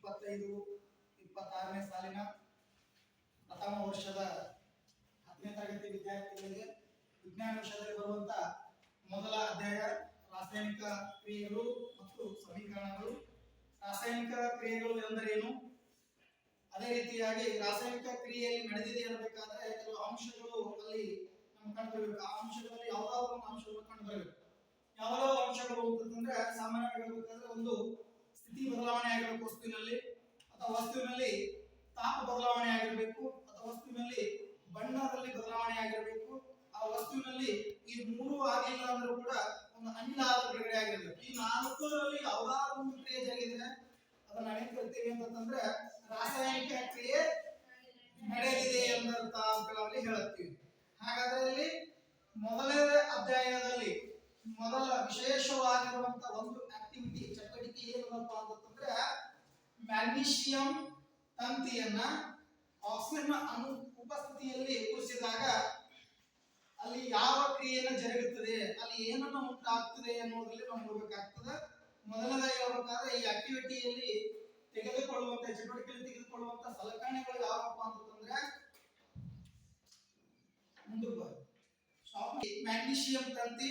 ಇಪ್ಪತ್ತೈದು, ಇಪ್ಪತ್ತಾರನೇ ಸಾಲಿನ ಪ್ರಥಮ ವರ್ಷದ ಹತ್ತನೇ ತರಗತಿ ವಿದ್ಯಾರ್ಥಿಗಳಿಗೆ ವಿಜ್ಞಾನ ವಿಷಯದಲ್ಲಿ ಬರುವಂತ ಮೊದಲ ಅಧ್ಯಾಯ ರಾಸಾಯನಿಕ ಕ್ರಿಯೆಗಳು ಮತ್ತು ಸಮೀಕರಣಗಳು. ರಾಸಾಯನಿಕ ಕ್ರಿಯೆಗಳು ಎಂದರೇನು? ಅದೇ ರೀತಿಯಾಗಿ ರಾಸಾಯನಿಕ ಕ್ರಿಯೆಯಲ್ಲಿ ನಡೆದಿದೆ ಅನ್ನಬೇಕಾದ್ರೆ ಕೆಲವು ಅಂಶಗಳು ಅಲ್ಲಿ ನಮ್ಗೆ ಕಂಡುಬರಬೇಕು. ಆ ಅಂಶಗಳಲ್ಲಿ ಯಾವ್ದಾದ್ರು ಒಂದು ಅಂಶಗಳು ಕಂಡುಬರಬೇಕು. ಯಾವ ಅಂಶಗಳು ಅಂತಂದ್ರೆ ಸಾಮಾನ್ಯವಾಗಿ ಹೇಳ್ಬೇಕಾದ್ರೆ ಒಂದು ವಸ್ತುವಿನಲ್ಲಿ ಅಥವಾ ವಸ್ತುವಿನಲ್ಲಿ ತಾಪ ಬದಲಾವಣೆ ಆಗಿರಬೇಕು, ಅಥವಾ ವಸ್ತುವಿನಲ್ಲಿ ಬಣ್ಣದಲ್ಲಿ ಬದಲಾವಣೆ ಆಗಿರಬೇಕು, ಆ ವಸ್ತುವಿನಲ್ಲಿ ಈ ಮೂರು ಆಗಿಲ್ಲ ಅಂದ್ರೂ ಕೂಡ ಒಂದು ಅನಿಲ ಬಿಡುಗಡೆ ಆಗಿರಬೇಕು. ಈ ನಾಲ್ಕರಲ್ಲಿ ಯಾವ್ದಾದ್ರು ಒಂದು ಕ್ರಿಯೆ ಜರುಗಿದ್ರೆ ಅದನ್ನ ನಾವೇನ್ ಕರಿತೀವಿ ಅಂತಂದ್ರೆ ರಾಸಾಯನಿಕ ಕ್ರಿಯೆ ನಡೆದಿದೆ ಎಂದರ್ಥ ಅಂತ ನಾವಲ್ಲಿ ಹೇಳುತ್ತೀವಿ. ಹಾಗಾದ್ರೆ ಇಲ್ಲಿ ಮೊದಲನೇ ಅಧ್ಯಾಯದಲ್ಲಿ ಮೊದಲ ವಿಶೇಷವಾಗಿರುವಂತ ಒಂದು ಆಕ್ಟಿವಿಟಿ ಚಟುವಟಿಕೆ ಏನಪ್ಪ ಅಂತಂದ್ರೆ ಮ್ಯಾಗ್ನೀಷಿಯಂ ತಂತಿಯನ್ನ ಆಕ್ಸಿಜನ್ ಅನು ಉಪಸ್ಥಿತಿಯಲ್ಲಿ ಕೂರಿಸಿದಾಗ ಅಲ್ಲಿ ಯಾವ ಕ್ರಿಯೆಯನ್ನು ಜರುಗುತ್ತದೆ, ಅಲ್ಲಿ ಏನನ್ನು ಉಂಟಾಗ್ತದೆ ಅನ್ನೋದ್ರಲ್ಲಿ ನಾವು ನೋಡ್ಬೇಕಾಗ್ತದೆ. ಮೊದಲನೇದಾಗಿ ಹೇಳ್ಬೇಕಾದ್ರೆ ಈ ಆಕ್ಟಿವಿಟಿಯಲ್ಲಿ ತೆಗೆದುಕೊಳ್ಳುವಂತ, ಚಟುವಟಿಕೆಯಲ್ಲಿ ತೆಗೆದುಕೊಳ್ಳುವಂತ ಸಲಕರಣೆಗಳು ಯಾವಪ್ಪ ಅಂತಂದ್ರೆ ಮ್ಯಾಗ್ನೀಷಿಯಂ ತಂತಿ